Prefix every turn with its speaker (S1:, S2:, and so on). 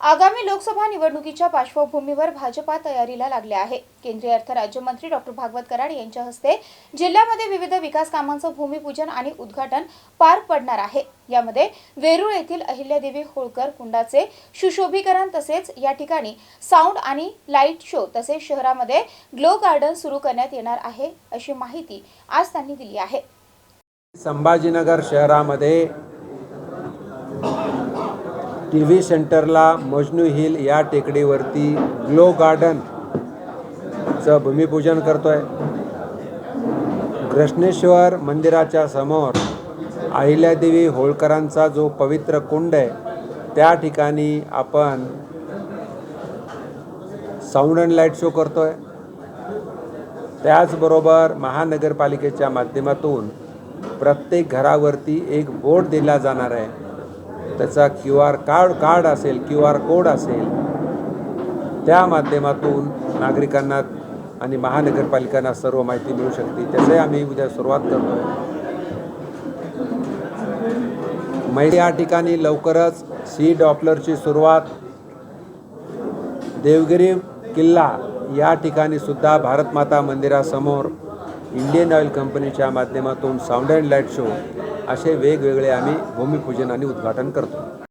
S1: आगामी लोकसभा निवडणुकीच्या पार्श्वभूमीवर भाजपा तयारीला लागले आहे. केंद्रीय अर्थ राज्यमंत्री डॉक्टर भागवत कराड यांच्या हस्ते जिल्ह्यामध्ये विविध विकास कामांचं भूमिपूजन आणि उद्घाटन पार पडणार आहे. यामध्ये वेरूळ येथील अहिल्यादेवी होळकर कुंडाचे सुशोभीकरण तसेच या ठिकाणी साऊंड आणि लाइट शो तसेच शहरामध्ये ग्लो गार्डन सुरू करण्यात येणार आहे अशी माहिती आज त्यांनी दिली आहे.
S2: संभाजीनगर शहरामध्ये टी व्ही सेंटरला मजनू हिल या टेकडीवरती ग्लो गार्डनचं भूमिपूजन करतो आहे कृष्णेश्वर मंदिराच्या समोर अहिल्यादेवी होळकरांचा जो पवित्र कुंड आहे त्या ठिकाणी आपण साऊंड अँड लाइट शो करतो आहे त्याचबरोबर महानगरपालिकेच्या माध्यमातून प्रत्येक घरावरती एक बोर्ड दिला जाणार आहे. त्याचा क्यू आर कार्ड कार्ड असेल क्यू आर कोड असेल त्या माध्यमातून नागरिकांना आणि महानगरपालिकांना सर्व माहिती मिळू शकते. त्याचे आम्ही उद्या सुरुवात करतो आहे माहिती या ठिकाणी लवकरच सी डॉपलरची सुरुवात. देवगिरी किल्ला या ठिकाणी सुद्धा भारतमाता मंदिरासमोर इंडियन ऑइल कंपनीच्या माध्यमातून साऊंड अँड लाइट शो. असे वेगवेगळे आम्ही भूमिपूजन आणि उद्घाटन करतो.